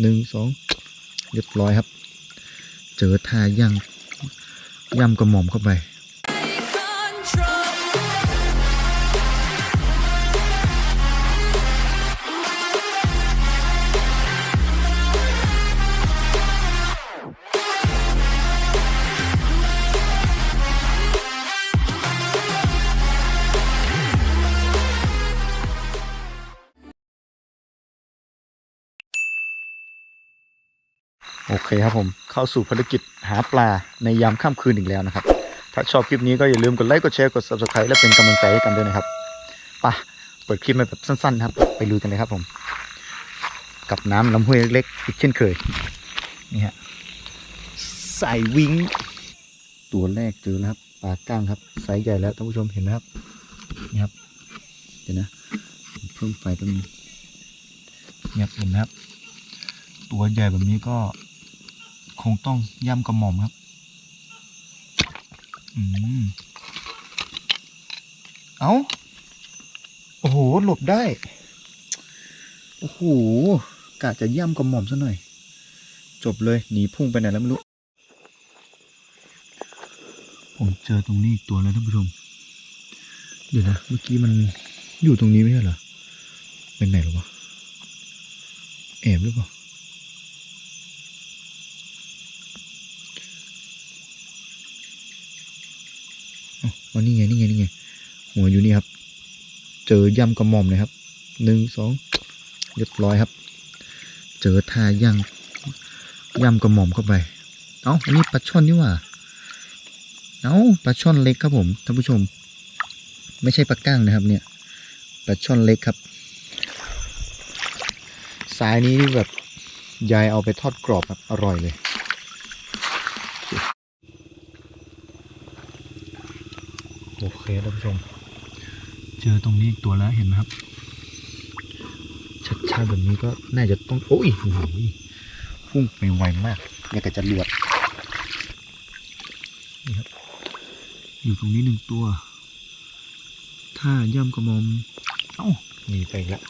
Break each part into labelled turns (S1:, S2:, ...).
S1: หนึ่งสองเรียบร้อยครับ เจอทาย่างย่ำกระหม่อมเข้าไป โอเคครับผมเข้าสู่ภารกิจหาปลาในยามค่ำคืนอีกแล้วนะครับ ถ้าชอบคลิปนี้ก็อย่าลืมกดไลค์กดแชร์กด subscribe และเป็นกำลังใจให้กันด้วยนะครับปะเปิดคลิปมาแบบสั้นๆครับ ไปลุยกันเลยครับผม กับน้ำลำห้วยเล็กๆอีกเช่นเคยนี่ฮะใส่วิงตัวแรกเจอแล้วครับปลาก้างครับไซส์ใหญ่แล้วท่านผู้ชมเห็นไหมครับนี่ครับเดี๋ยวนะเพิ่มไฟแป๊บนึงนี่ครับเห็นไหมครับตัวใหญ่แบบนี้ก็ คงต้องย่ำกระหม่อมครับ อืม เอาโอ้โห หลบได้ โอ้โห กะจะย่ำกระหม่อมซะหน่อย จบเลย หนีพุ่งไปไหนแล้วไม่รู้ ผมเจอตรงนี้อีกตัวแล้วท่านผู้ชม เดี๋ยวนะ เมื่อกี้มันอยู่ตรงนี้ไม่ใช่เหรอ เป็นไหนหรอวะ แอบหรือเปล่า อ๋อนี่ไงนี่ไงนี่ไงหัวอยู่นี่ครับ เจอย่ำกระหม่อมเลยครับหนึ่งสองเรียบร้อยครับ เจอทาย่างย่ำกระหม่อมเข้าไปเอ้าอันนี้ปลาช่อนนี่ว่าเอ้าปลาช่อนเล็กครับผมท่านผู้ชม ไม่ใช่ปลาก้างนะครับ เนี่ยปลาช่อนเล็กครับสายนี้นี่แบบยายเอาไปทอดกรอบครับอร่อยเลย โอ เคท่านผู้ชม เจอตรงนี้อีกตัวแล้วเห็นไหมครับ ชัดๆแบบนี้ก็น่าจะต้องโอ้ยโอ้โหพุ่งไปไวมากอยากจะรวดนี่ครับ อยู่ตรงนี้หนึ่งตัว ถ้าย่ำกระมอม เอ้าหนีไปแล้ว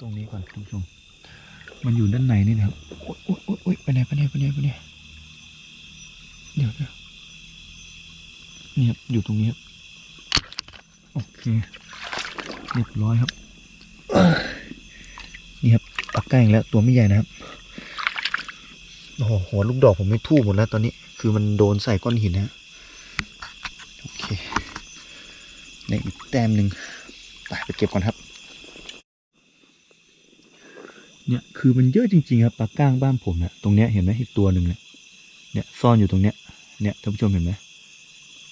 S1: ตรงนี้ก่อนท่านผู้ชม มันอยู่ด้านในนี่นะครับโอ๊ยโอ๊ยโอ๊ยโอ๊ยไปไหนไปไหนไปไหนไปไหนเดี๋ยวเดี๋ยว นี่ครับอยู่ตรงนี้ครับโอเคเรียบร้อยครับนี่ครับปลาใกล้แล้วตัวไม่ใหญ่นะครับโอ้โหหัวลูกดอกผมไม่ทู่หมดแล้วตอนนี้คือมันโดนใส่ก้อนหินนะโอเคในอีกแต้มหนึ่งไปไปเก็บก่อนครับ เนี่ยคือมันเยอะจริงๆครับปลาก้างบ้านผมเนี่ยตรงเนี้ยเห็นไหมอีกตัวหนึ่งเนี่ยเนี่ยซ่อนอยู่ตรงเนี้ยเนี่ยท่านผู้ชมเห็นไหม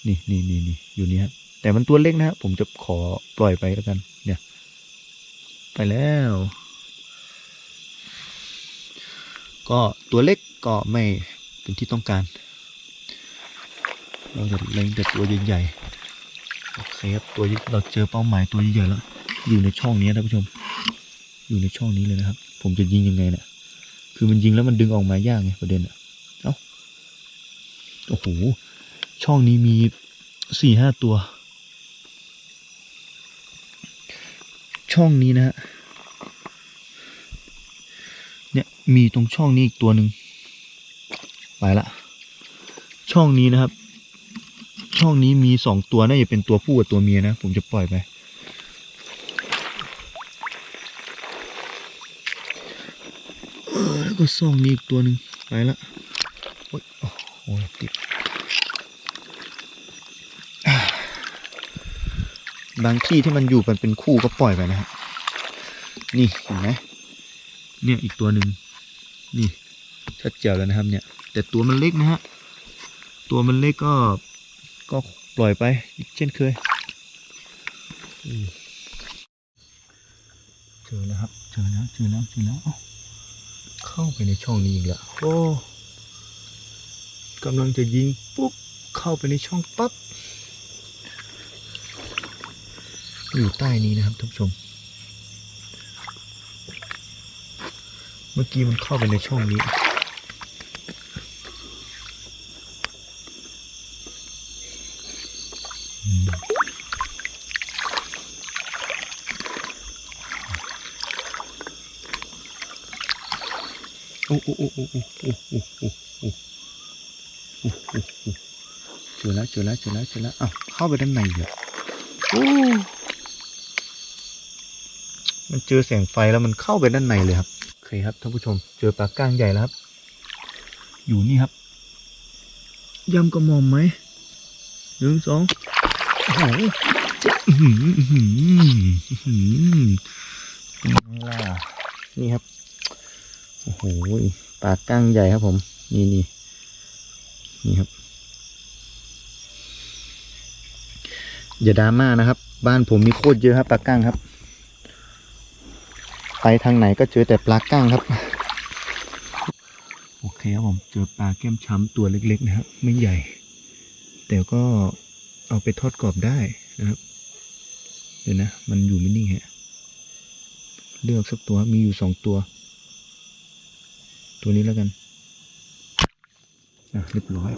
S1: นี่นี่นี่นี่อยู่นี่ครับแต่มันตัวเล็กนะครับผมจะขอปล่อยไปแล้วกัน เนี่ย ไปแล้ว ก็ตัวเล็กก็ไม่เป็นที่ต้องการ เราจะเล็งแต่ตัวใหญ่ๆโอเคครับตัวเราเจอเป้าหมายตัวใหญ่แล้ว อยู่ในช่องนี้ท่านผู้ชม อยู่ในช่องนี้เลยนะครับ ผมจะยิงยังไงเนี่ยคือมันยิงแล้วมันดึงออกมายากไงประเด็นอะเอ้าโอ้โห ช่องนี้มีสี่ห้าตัว ช่องนี้นะฮะเนี่ยมีตรงช่องนี้อีกตัวหนึ่งไปละ ช่องนี้นะครับ ช่องนี้มีสองตัวน่าจะเป็นตัวผู้กับตัวเมียนะ ผมจะปล่อยไปแล้วก็ช่องนี้อีกตัวหนึ่งไปละโอ้ยโอ้โหติด บางที่ที่มันอยู่กันเป็นคู่ก็ปล่อยไปนะฮะนี่เห็นไหมเนี่ยอีกตัวหนึ่งนี่ชัดเจ๋วแล้วนะครับ เนี่ย แต่ตัวมันเล็กนะฮะตัวมันเล็กก็ก็ปล่อยไปอีกเช่นเคยเจอแล้วครับเจอแล้วเจอแล้วเจอแล้วเอ้าเข้าไปในช่องนี้อีกแล้วโอ้กำลังจะยิงปุ๊บเข้าไปในช่องปั๊บ อยู่ใต้นี้นะครับท่านผู้ชม เมื่อกี้มันเข้าไปในช่องนี้โอ้โอ้โอ้โอ้โอ้โอ้โอ้โอ้โอ้โอ้โอ้โอ้เจอแล้วเจอแล้วเจอแล้วเจอแล้วอ้าวเข้าไปด้านในเหรอโอ้ มันเจอแสงไฟแล้วมันเข้าไปด้านในเลยครับโอเคครับท่านผู้ชม เจอปลาก้างใหญ่แล้วครับ อยู่นี่ครับยำกระหม่อมไหมหนึ่งสองโอ้โหอื้อหืออื้อหืออื้อหือนี่ล่ะนี่ครับ โอ้โหปลาก้างใหญ่ครับผม นี่นี่นี่ครับ อย่าดราม่านะครับ บ้านผมมีโคตรเยอะครับปลาก้างครับ ไปทางไหนก็เจอแต่ปลาก้างครับ โอเคครับผมเจอปลาแก้มช้ำตัวเล็ก ๆ นะครับ ไม่ใหญ่ แต่ก็เอาไปทอดกรอบได้นะครับเดี๋ยวนะ มันอยู่ไม่นิ่งฮะเลือกสักตัวมีอยู่สองตัว ตัวนี้แล้วกันอะเรียบร้อย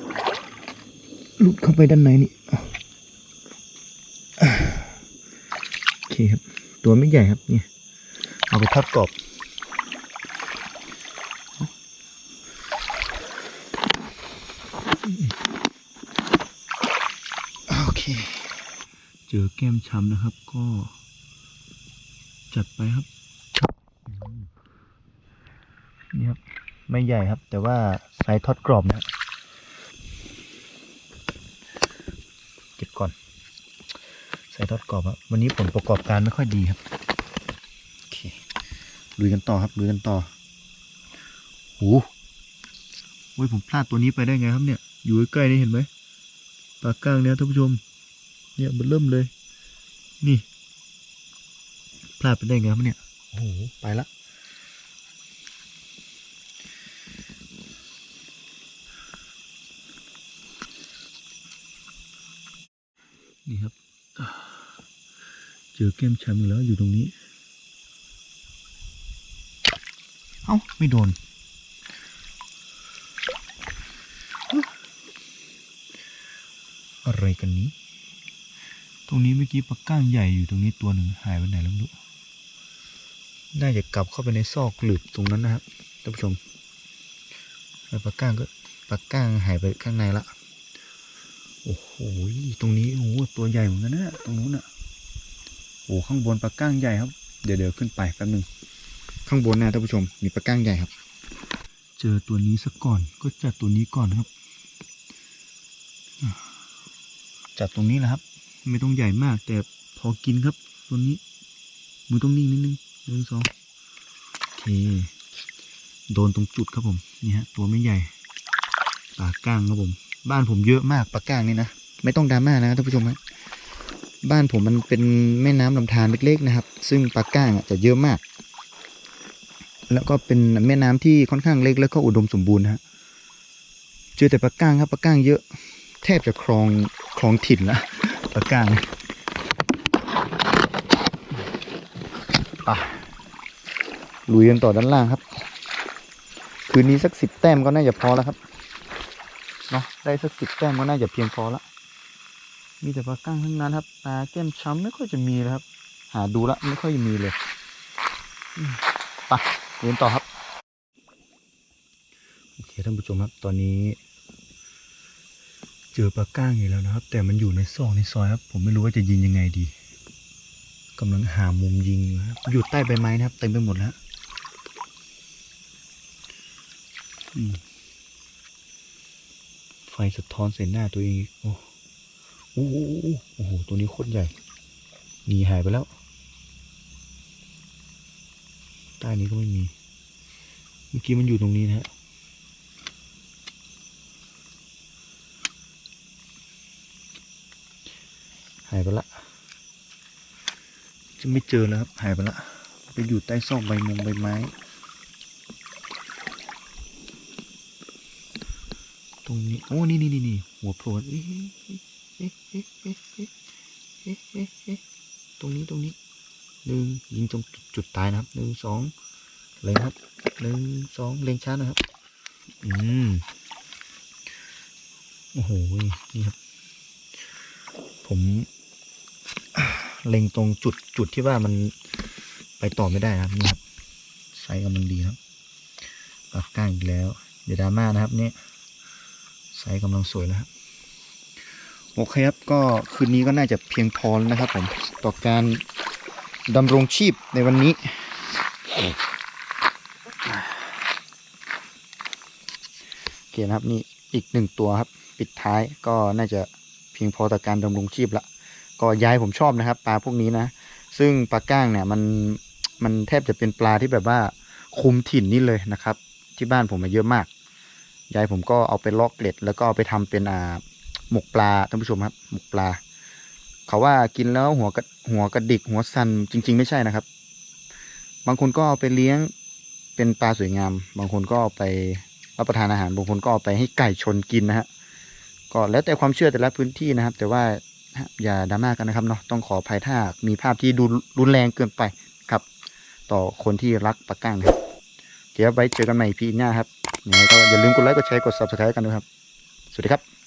S1: หลุดเข้าไปด้านในนี่โอเคครับ ตัวไม่ใหญ่ครับเนี่ย เอาไปทอดกรอบโอเค เจอแก้มช้ำนะครับ ก็ จัดไปครับอืมนี่ครับ ไม่ใหญ่ครับ แต่ว่าไซส์ทอดกรอบนะครับเก็บก่อนไซส์ทอดกรอบครับวันนี้ผลประกอบการไม่ค่อยดีครับโอเค ลุยกันต่อครับลุยกันต่อโอ้โหผมพลาดตัวนี้ไปได้ไงครับเนี่ย อยู่ใกล้ๆนี่เห็นไหมปลาก้างเนี่ยท่านผู้ชม เนี่ยมันเริ่มเลย นี่ พลาดไปได้ไงครับเนี่ยโอ้โหไปละนี่ครับ เจอแก้มช้ำอีกแล้วอยู่ตรงนี้ เอ้าไม่โดน อะไรกันนี้ ตรงนี้เมื่อกี้ปลาก้างใหญ่อยู่ตรงนี้ตัวหนึ่งหายไปไหนแล้วไม่รู้น่าจะกลับเข้าไปในซอกหลืบตรงนั้นนะครับท่านผู้ชมแล้วปลาก้างก็ปลาก้างหายไปข้างในละโอ้โหตรงนี้โอ้โหตัวใหญ่เหมือนกันนะตรงนู้นอะโอ้ข้างบนปลาก้างใหญ่ครับ เดี๋ยวเดี๋ยวขึ้นไปแป๊บหนึง ข้างบนนะท่านผู้ชมมีปลาก้างใหญ่ครับ เจอตัวนี้สักก่อนก็จัดตัวนี้ก่อนครับ จัดตรงนี้แหละครับ ไม่ต้องใหญ่มาก แต่พอกินครับ ตัวนี้มือต้องนิ่งนิดนึงหนึ่งสองโอเค โดนตรงจุดครับผมนี่ฮะตัวไม่ใหญ่ปลาก้างครับผม บ้านผมเยอะมากปลาก้างนี่นะไม่ต้องดราม่านะท่านผู้ชมฮะบ้านผมมันเป็นแม่น้ำลำธารเล็กๆนะครับ ซึ่งปลาก้างอะจะเยอะมาก แล้วก็เป็นแม่น้ำที่ค่อนข้างเล็กแล้วก็อุดมสมบูรณ์ฮะเจอแต่ปลาก้างครับปลาก้างเยอะแทบจะครองครองถิ่นละปลาก้างไปลุยกันต่อด้านล่างครับ คืนนี้สักสิบแต้มก็น่าจะพอแล้วครับเนาะได้สักสิบแต้มก็น่าจะเพียงพอละมีแต่ปลาก้างทั้งนั้นครับปลาแก้มช้ำไม่ค่อยจะมีเลยครับ หาดูละไม่ค่อยมีเลยไป เรียนต่อครับ โอเคท่านผู้ชมครับ ตอนนี้ เจอปลาก้างอีกแล้วนะครับ แต่มันอยู่ในซอกในซอยครับ ผมไม่รู้ว่าจะยิงยังไงดีกำลังหามุมยิงครับ อยู่ใต้ใบไม้นะครับ เต็มไปหมดแล้วไฟสะท้อนใส่หน้าตัวเอง โอ้โอ้โอ้โอ้โอ้โห ตัวนี้โคตรใหญ่ หนีหายไปแล้ว ใต้นี้ก็ไม่มี เมื่อกี้มันอยู่ตรงนี้นะฮะหายไปละ จะไม่เจอแล้วครับ หายไปละ ไปอยู่ใต้ซอกใบมงใบไม้ ตรงนี้ โอ้ นี่นี่นี่นี่หัวโผล่ตรงนี้ ตรงนี้ หนึ่งยิงตรงจุดตายนะครับหนึ่งสองเล็งครับหนึ่งสองเล็งช้านะครับ อืมโอ้โหนี่ครับ ผมเล็งตรงจุดจุดที่ว่ามันไปต่อไม่ได้นะครับนี่ครับไซส์กำลังดีครับปากก้างอีกแล้วอย่าดราม่านะครับนี่ไซส์กำลังสวยแล้วครับโอเคครับก็คืนนี้ก็น่าจะเพียงพอแล้วนะครับผมต่อการ ดำรงชีพในวันนี้ โอเคนะครับนี่อีกหนึ่งตัวครับ ปิดท้ายก็น่าจะเพียงพอต่อการดำรงชีพละก็ย้ายผมชอบนะครับ ปลาพวกนี้นะ ซึ่งปลาก้างเนี่ยมันมันแทบจะเป็นปลาที่แบบว่าคุมถิ่นนี่เลยนะครับ ที่บ้านผมมาเยอะมากยายผมก็เอาไปลอกเกล็ด แล้วก็เอาไปทำเป็นอ่าหมกปลาท่านผู้ชมครับ หมกปลา เขาว่ากินแล้วหัวกระหัวกระดิกหัวสันจริง ๆ ไม่ใช่นะครับ บางคนก็เอาไปเลี้ยงเป็นปลาสวยงาม บางคนก็เอาไปรับประทานอาหาร บางคนก็เอาไปให้ไก่ชนกินนะฮะก็แล้วแต่ความเชื่อแต่ละพื้นที่นะครับ แต่ว่าอย่าดราม่ากันนะครับเนาะต้องขออภัยถ้ามีภาพที่ดูรุนแรงเกินไปครับ ต่อคนที่รักปลาก้างครับเดี๋ยวไว้เจอกันใหม่พีหน้าครับยังไงก็อย่าลืมกดไลค์กดแชร์กด subscribe กันด้วยครับ สวัสดีครับ